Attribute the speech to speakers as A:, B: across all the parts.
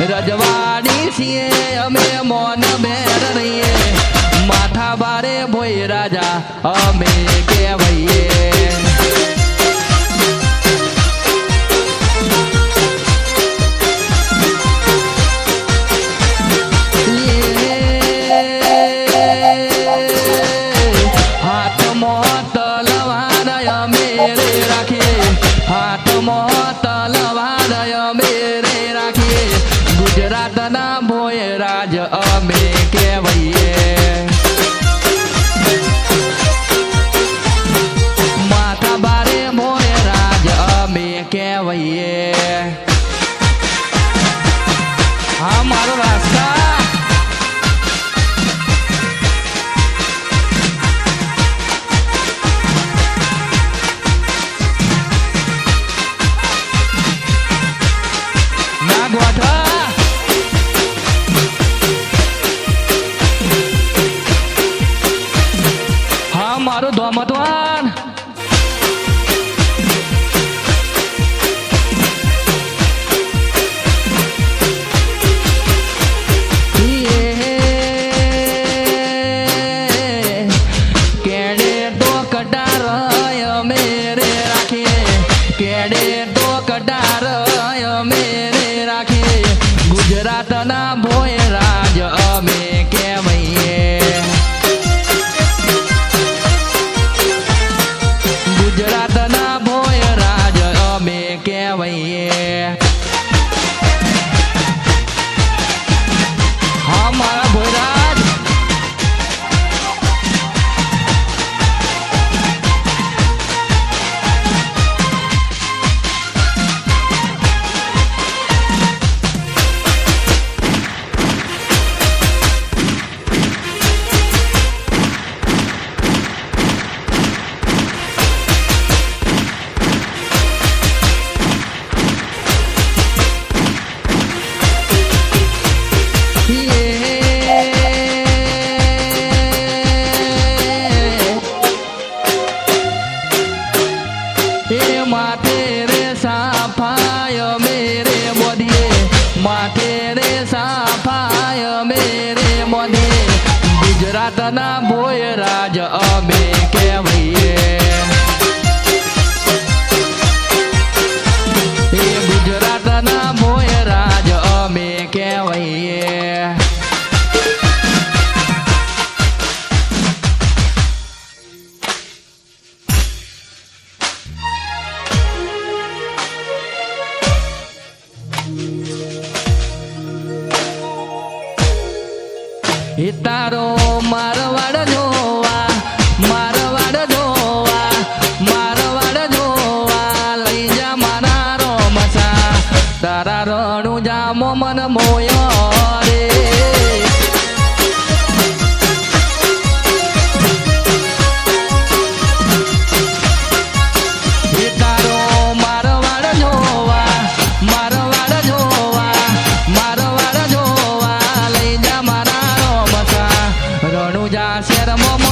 A: રજવાડી છીએ અમે મોન બેર રહીએ માથા બારે ભોય રાજા અમે કહેવાઈએ તલવાર મેરે રાખીએ હાથમાં તલવાર અમે રે રાખીએ ગુજરાતના ભોય રાજ અમે કહેવાઈએ મારું ધોમતવાન એ માટે રે સાફાય મેરે મોદીએ માથે રે સાફાય મેરે મોદીએ ગુજરાતના ભોય રાજ અમે કહેવાઈએ. તારો મારવાડ જોવા મારવાડ જોવા મારવાડ જોવા, લઈ જા મારા રોમસા તારા રણું જામો મન મોયો રે. રણુજા શેરમાં મન મોયો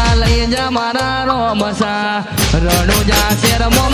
A: જા મારા રોમસા રણુજા શેર મો